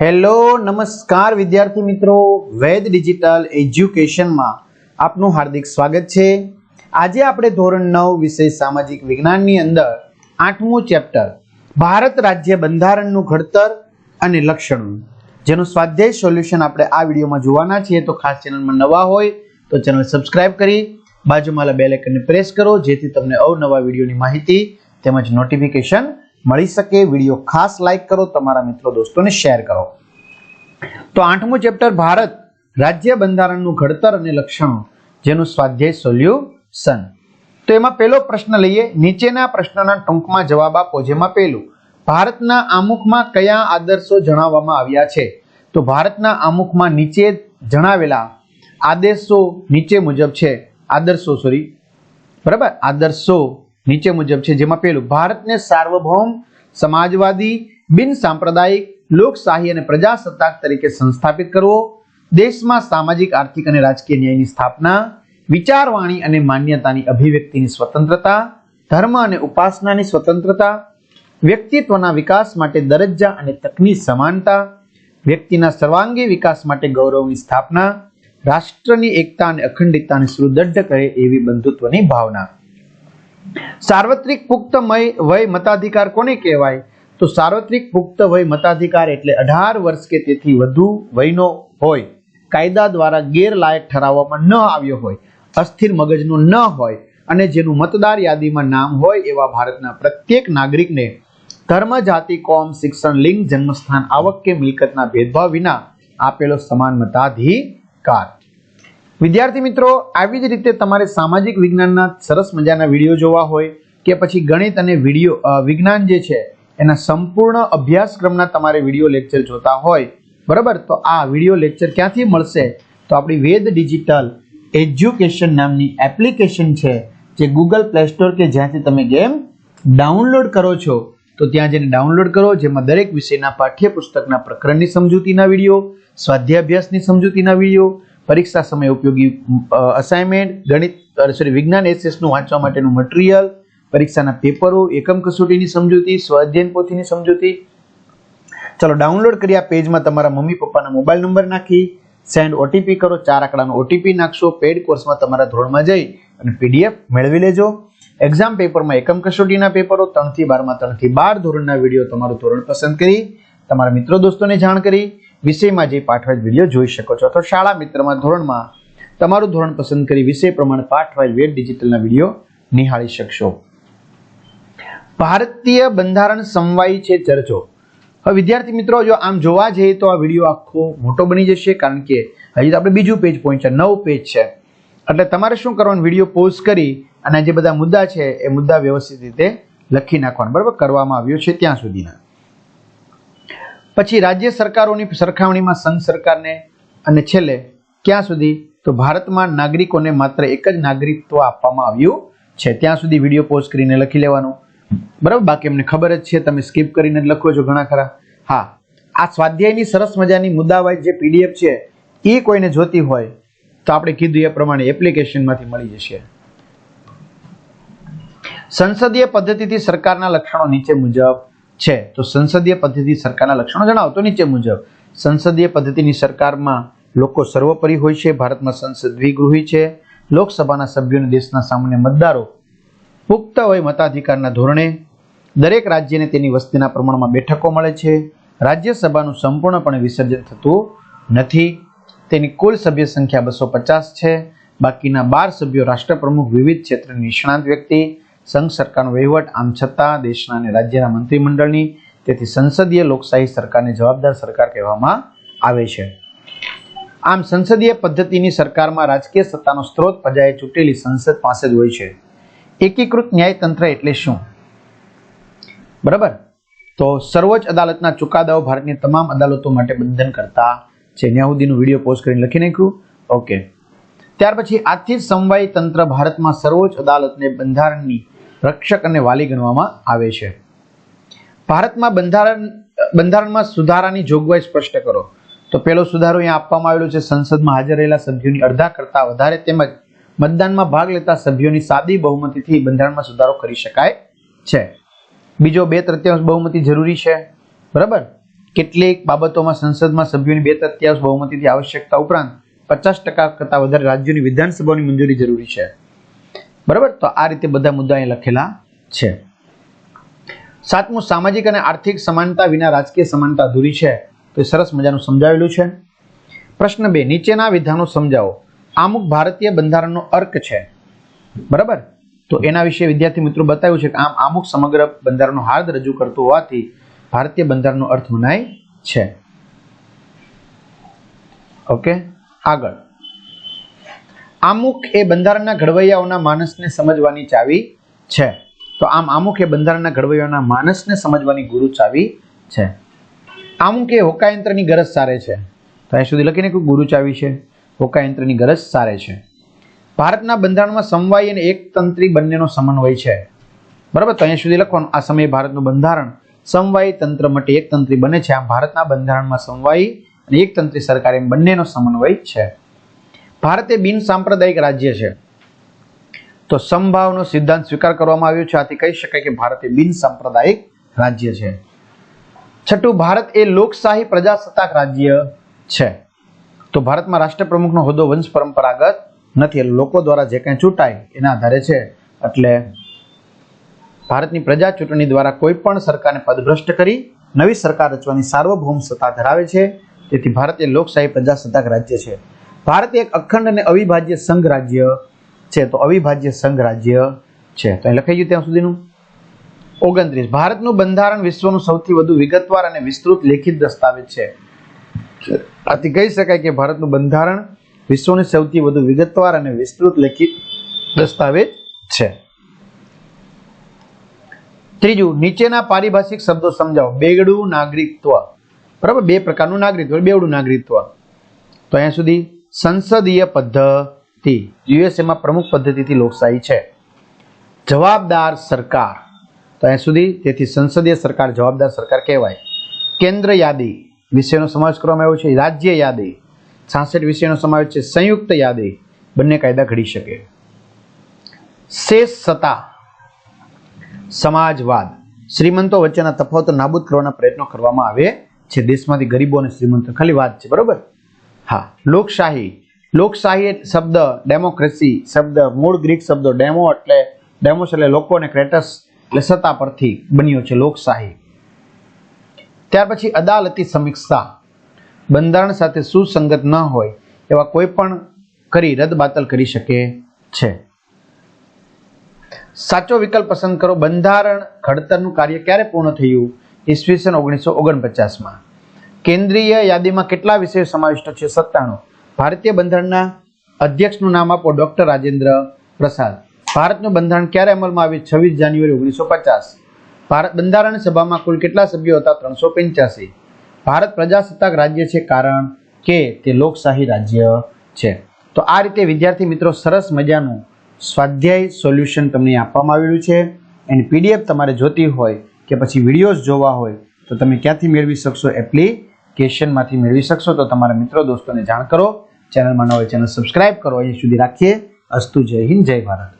Hello, નમસ્કાર વિદ્યાર્થી મિત્રો. વેદ ડિજિટલ એજ્યુકેશનમાં આપનું હાર્દિક સ્વાગત છે. આજે આપણે ધોરણ નવ વિષય સામાજિક વિજ્ઞાનની અંદર આઠમું ચેપ્ટર, ભારત રાજ્ય બંધારણનું ઘડતર અને લક્ષણો. જેનું સ્વાધ્યાય સોલ્યુશન આપણે આ વિડીયોમાં જોવાના છીએ. તો ખાસ ચેનલમાં નવા હોય તો ચેનલ સબસ્ક્રાઇબ કરી, બાજુમાં બેલ આઇકનને પ્રેસ કરો, જેથી તમને અવનવા વિડીયોની માહિતી તેમજ નોટિફિકેશન મળી શકે, વીડિયો ખાસ લાઈક કરો, તમારા મિત્રો દોસ્તોને શેર કરો. તો આઠમું ચેપ્ટર ભારત, રાજ્ય બંધારણનું ઘડતર અને લક્ષણો, જેનું સ્વાધ્યાય સોલ્યુશન તો એમાં પહેલો પ્રશ્ન લઈએ, નીચેના પ્રશ્નના ટૂંકમાં જવાબ આપો, જેમાં પહેલું, ભારતના આમુખમાં કયા આદર્શો જણાવવામાં આવ્યા છે? તો ભારતના આમુખમાં નીચે જણાવેલા આદેશો નીચે મુજબ છે. આદર્શો સોરી બરાબર? આદર્શો નીચે મુજબ છે, જેમાં પહેલું, ભારતને સાર્વભૌમ, સમાજવાદી, બિન સાંપ્રદાયિક લોકશાહી અને પ્રજાસત્તાક તરીકે સંસ્થાપિત કરવો, દેશમાં સામાજિક, આર્થિક અને રાજકીય ન્યાયની સ્થાપના, વિચારવાણી અને માન્યતાની અભિવ્યક્તિની સ્વતંત્રતા, ધર્મ અને ઉપાસનાની સ્વતંત્રતા, વ્યક્તિત્વના વિકાસ માટે દરજ્જા અને તકની સમાનતા, વ્યક્તિના સર્વાંગી વિકાસ માટે ગૌરવની સ્થાપના, રાષ્ટ્રની એકતા અને અખંડિતતાને સુદૃઢ કરે એવી બંધુત્વની ભાવના. સાર્વત્રિક પુખ્ત વય મતાધિકાર કોને કહેવાય? તો સાર્વત્રિક પુખ્ત વય મતાધિકાર એટલે અઢાર વર્ષ કે તેથી વધુ વયનો હોય. કાયદા દ્વારા ગેરલાયક ઠરાવવામાં ન આવ્યો હોય. અસ્થિર મગજનો ન હોય અને જેનું મતદાર યાદીમાં નામ હોય એવા ભારતના પ્રત્યેક નાગરિકને ધર્મ, જાતિ, કોમ, શિક્ષણ, લિંગ, જન્મસ્થાન, આવક કે મિલકતના ભેદભાવ વિના આપેલો સમાન મતાધિકાર. વિદ્યાર્થી મિત્રો, આવી જ રીતે તમારે સામાજિક વિજ્ઞાનના સરસ મજાના વીડિયો જોવા હોય કે પછી ગણિત અને વીડિયો વિજ્ઞાન જે છે, એના સંપૂર્ણ અભ્યાસક્રમના તમારે વીડિયો લેક્ચર જોતા હોય, બરાબર? તો આ વીડિયો લેક્ચર ક્યાંથી મળશે? તો આપણી વેદ ડિજિટલ એજ્યુકેશન નામની એપ્લિકેશન છે, જે ગૂગલ પ્લે સ્ટોર કે જ્યાંથી તમે ગેમ ડાઉનલોડ કરો છો. તો ત્યાં જઈને ડાઉનલોડ કરો, જેમાં દરેક વિષયના પાઠ્યપુસ્તકના પ્રકરણની સમજૂતીના વીડિયો સ્વાધ્યાભ્યાસની સમજૂતીના વીડિયો પરીક્ષા સમય ઉપયોગી અસાઇનમેન્ટ ગણિત સોરી વિજ્ઞાન એસેસનું વાંચવા માટેનું મટીરિયલ પરીક્ષાના પેપરો એકમ કસોટીની સમજૂતી, સ્વાધ્યાયન પોથીની સમજૂતી. ચલો ડાઉનલોડ કરી આ પેજમાં તમારા મમ્મી, પપ્પાના મોબાઈલ નંબર નાખી. સેન્ડ ઓટીપી કરો, ચાર આંકડાનો ઓટીપી નાખશો. પેડ કોર્સમાં તમારા ધોરણમાં જઈ અને પીડીએફ મેળવી લેજો. એક્ઝામ પેપરમાં એકમ કસોટીના પેપરો ત્રણથી બારમાં, ત્રણથી બાર ધોરણના વીડિયો તમારું ધોરણ પસંદ કરી. તમારા મિત્રો, દોસ્તોને જાણ કરી. વિષયમાં જે પાઠવાયેલ વીડિયો જોઈ શકો છો. અથવા શાળા મિત્રમાં, ધોરણમાં તમારું ધોરણ પસંદ કરી વિષય પ્રમાણે પાઠવાયેલ વેદ ડિજિટલના વીડિયો નિહાળી શકશો. ભારતીય બંધારણ સમવાય છે ચર્ચો. હવે વિદ્યાર્થી મિત્રો, જો આમ જોવા જઈએ તો આ વીડિયો આખો મોટો બની જશે, કારણ કે હજી તો આપણે બીજું પેજ પહોંચ્યા નવ પેજ છે. એટલે તમારે શું કરવાનું? વીડિયો પોઝ કરી અને જે બધા મુદ્દા છે, એ મુદ્દા વ્યવસ્થિત રીતે લખી નાખવાનું. બરાબર? કરવામાં આવ્યો છે ત્યાં સુધીના. પછી રાજ્ય સરકારોની સરખામણીમાં સંઘ સરકારને અને છેલ્લે ક્યાં સુધી તો ભારતમાં નાગરિકોને માત્ર એક જ નાગરિકત્વ આપવામાં આવ્યું છે. ત્યાં સુધી વીડિયો પોઝ કરીને લખી લેવાનું. બરાબર? બાકી અમને ખબર જ છે. તમે સ્કીપ કરીને લખો છો ઘણા ખરા. હા, આ સ્વાધ્યાયની સરસ મજાની મુદ્દાવાઇઝ જે પીડીએફ છે, એ કોઈને જોતી હોય તો આપણે કીધું એ પ્રમાણે એપ્લિકેશનમાંથી મળી જશે. સંસદીય પદ્ધતિથી સરકારના લક્ષણો નીચે મુજબ છે. તો સંસદીય પદ્ધતિ સરકારના લક્ષણો જણાવો. તો નીચે મુજબ, સંસદીય પદ્ધતિની સરકારમાં લોકો સર્વોપરી હોય છે, ભારતમાં સંસદ દ્વિગૃહી છે, લોકસભાના સભ્યોને દેશના સામાન્ય મતદારો પુખ્ત હોય મતાધિકારના ધોરણે દરેક રાજ્યને તેની વસ્તીના પ્રમાણમાં બેઠકો મળે છે. રાજ્યસભાનું સંપૂર્ણપણે વિસર્જન થતું નથી. તેની કુલ સભ્ય સંખ્યા બસો પચાસ છે. બાકીના બાર સભ્યો રાષ્ટ્રપ્રમુખ વિવિધ ક્ષેત્રની નિષ્ણાંત વ્યક્તિ. સંઘ સરકારનો વહીવટ. આમ છતાં દેશના અને રાજ્યના મંત્રીમંડળની, તેથી સંસદીય લોકશાહી સરકારને જવાબદાર સરકાર કહેવામાં આવે છે. આમ સંસદીય પદ્ધતિની સરકારમાં રાજકીય સત્તાનો સ્ત્રોત પ્રજાએ ચૂંટેલી સંસદ પાસે જ હોય છે. એકીકૃત ન્યાયતંત્ર એટલે શું? બરાબર? તો સર્વોચ્ચ અદાલતના ચુકાદાઓ ભારતની તમામ અદાલતો માટે બંધન કરતા છે ત્યાં વીડિયો પોસ્ટ કરીને લખી નાખ્યું. ઓકે. ત્યાર પછી આજથી જ સમવાય તંત્ર ભારતમાં સર્વોચ્ચ અદાલતને બંધારણની રક્ષક અને વાલી ગણવામાં આવે છે. ભારતમાં બંધારણ, બંધારણમાં સુધારાની જોગવાઈ સ્પષ્ટ કરો. તો પહેલો સુધારો અહીંયા આપવામાં આવેલો છે, સંસદમાં હાજર રહેલા સભ્યોની અડધા કરતા વધારે તેમજ મતદાનમાં ભાગ લેતા સભ્યોની સાદી બહુમતીથી બંધારણમાં સુધારો કરી શકાય છે. બીજો બે તૃતીયાંશ બહુમતી જરૂરી છે. બરાબર? કેટલીક બાબતોમાં સંસદમાં સભ્યોની બે તૃતીયાંશ બહુમતીથી આવશ્યકતા ઉપરાંત પચાસ ટકા કરતાં વધારે રાજ્યોની વિધાનસભાની મંજૂરી જરૂરી છે. બરાબર? તો આ રીતે બધા મુદ્દા લખેલા છે. સાતમું, સામાજિક અને આર્થિક સમાનતા વિના રાજકીય સમાનતા અધૂરી છે. તો સરસ મજાનું સમજાવેલું છે. પ્રશ્ન બે, નીચેના વિધાનો સમજાવો. અમુક ભારતીય બંધારણનો અર્ક છે. બરાબર? તો એના વિશે વિદ્યાર્થી મિત્રો બતાવ્યું છે કે આમ અમુક સમગ્ર બંધારણનો હાર્દ રજૂ કરતો હોવાથી ભારતીય બંધારણનો અર્થ મનાય છે. ઓકે? આગળ. આમુખ એ બંધારણના ઘડવૈયાઓના માનસને સમજવાની ચાવી છે. તો આમ આમુખ એ બંધારણના ઘડવૈયાઓના માનસને સમજવાની ગુરુ ચાવી છે. આમુખ એ હોકાયંત્રની ગરજ સારે છે. તો અહીં સુધી લખીને કે ગુરુ ચાવી છે? હોકાયંત્રની ગરજ સારે છે. ભારતના બંધારણમાં સમવાય અને એકતંત્રી બંનેનો સમન્વય છે. બરાબર? તો અહીંયા સુધી લખવાનું, આ સમયે ભારતનું બંધારણ સમવાય તંત્ર માટે એકતંત્રી બને છે. આમ ભારતના બંધારણમાં સમવાય અને એકતંત્રી સરકાર એમ બંનેનો સમન્વય છે. ભારત એ બિન સાંપ્રદાયિક રાજ્ય છે. તો સમભાવનો સિદ્ધાંત સ્વીકાર કરવામાં આવ્યો છે. આથી કહી શકાય કે ભારત એ બિન સાંપ્રદાયિક રાજ્ય છે. છઠ્ઠું, ભારત એ લોકશાહી પ્રજાસત્તાક રાજ્ય છે. તો ભારતમાં રાષ્ટ્રપ્રમુખનો હોદ્દો વંશ પરંપરાગત નથી, એટલે લોકો દ્વારા જે કંઈ ચૂંટાય એના આધારે છે. એટલે ભારતની પ્રજા ચૂંટણી દ્વારા કોઈ પણ સરકારને પદભ્રષ્ટ કરી નવી સરકાર રચવાની સાર્વભૌમ સત્તા ધરાવે છે. તેથી ભારત એ લોકશાહી પ્રજાસત્તાક રાજ્ય છે. ભારત એક અખંડ અને અવિભાજ્ય સંઘ રાજ્ય છે, તો અવિભાજ્ય સંઘ રાજ્ય છે. તો અહીં લખાઈ ગયું ત્યાં સુધીનું? ઓગણત્રીસ. ભારતનું બંધારણ વિશ્વનું સૌથી વધુ વિગતવાર અને વિસ્તૃત લેખિત દસ્તાવેજ છે. આથી કહી શકાય કે ભારતનું બંધારણ વિશ્વની સૌથી વધુ વિગતવાર અને વિસ્તૃત લેખિત દસ્તાવેજ છે. ત્રીજું, નીચેના પારિભાષિક શબ્દો સમજાવો. બેગડું નાગરિકત્વ. બરાબર? બે પ્રકારનું નાગરિકત્વ, બેવડું નાગરિકત્વ. તો અહીંયા સુધી સંસદીય પદ્ધતિ. યુએસએમાં પ્રમુખ પદ્ધતિથી લોકશાહી છે. જવાબદાર સરકાર. તો અહીંયા સુધી તેથી સંસદીય સરકાર જવાબદાર સરકાર કહેવાય. કેન્દ્ર યાદી વિષયનો સમાવેશ કરવામાં આવ્યો છે. રાજ્ય યાદી છાસઠ વિષયનો સમાવેશ છે. સંયુક્ત યાદી બંને કાયદા ઘડી શકે. શેષ સત્તા. સમાજવાદ. શ્રીમંતો વચ્ચેના તફાવતો નાબૂદ કરવાના પ્રયત્નો કરવામાં આવે છે. દેશમાંથી ગરીબો અને શ્રીમંતો. ખાલી વાત છે. બરોબર? હા, લોકશાહી. લોકશાહી શબ્દ ડેમોક્રેસી શબ્દ, મૂળ ગ્રીક શબ્દો ડેમો એટલે ડેમોસ એટલે લોકો અને ક્રેટસ એટલે સત્તા પરથી બન્યો છે લોકશાહી. ત્યાર પછી અદાલતી સમીક્ષા. બંધારણ સાથે સુસંગત ન હોય એવા કોઈ પણ કરી રદ બાતલ કરી શકે છે. સાચો વિકલ્પ પસંદ કરો. બંધારણ ઘડતરનું કાર્ય ક્યારે પૂર્ણ થયું? ઈસવીસન ઓગણીસો ઓગણપચાસમાં. કેન્દ્રીય યાદીમાં કેટલા વિષયો સમાવિષ્ટ છે? સત્તાણું. ભારતીય બંધારણના અધ્યક્ષનું નામ આપો ડોક્ટર રાજેન્દ્ર પ્રસાદ. ભારતનું બંધારણ ક્યારે અમલમાં આવ્યું? છવ્વીસ જાન્યુઆરી ઓગણીસો પચાસ. ભારત બંધારણ સભામાં કુલ કેટલા સભ્યો હતા? ત્રણસો પંચ્યાસી. ભારત પ્રજાસત્તાક રાજ્ય છે કારણ કે તે લોકશાહી રાજ્ય છે. તો આ રીતે વિદ્યાર્થી મિત્રો સરસ મજાનું સ્વાધ્યાય સોલ્યુશન તમને આપવામાં આવેલું છે. એની પીડીએફ તમારે જોતી હોય કે પછી વિડીયોઝ જોવા હોય તો તમે ક્યાંથી મેળવી શકશો એપ્લિકેશનમાંથી મેળવી શકશો. તો તમારા મિત્રો, દોસ્તોને જાણ કરો. ચેનલમાં ન ચેનલ સબસ્ક્રાઇબ કરો. અહીં સુધી રાખીએ. અસ્તુ જય હિન્દ, જય ભારત.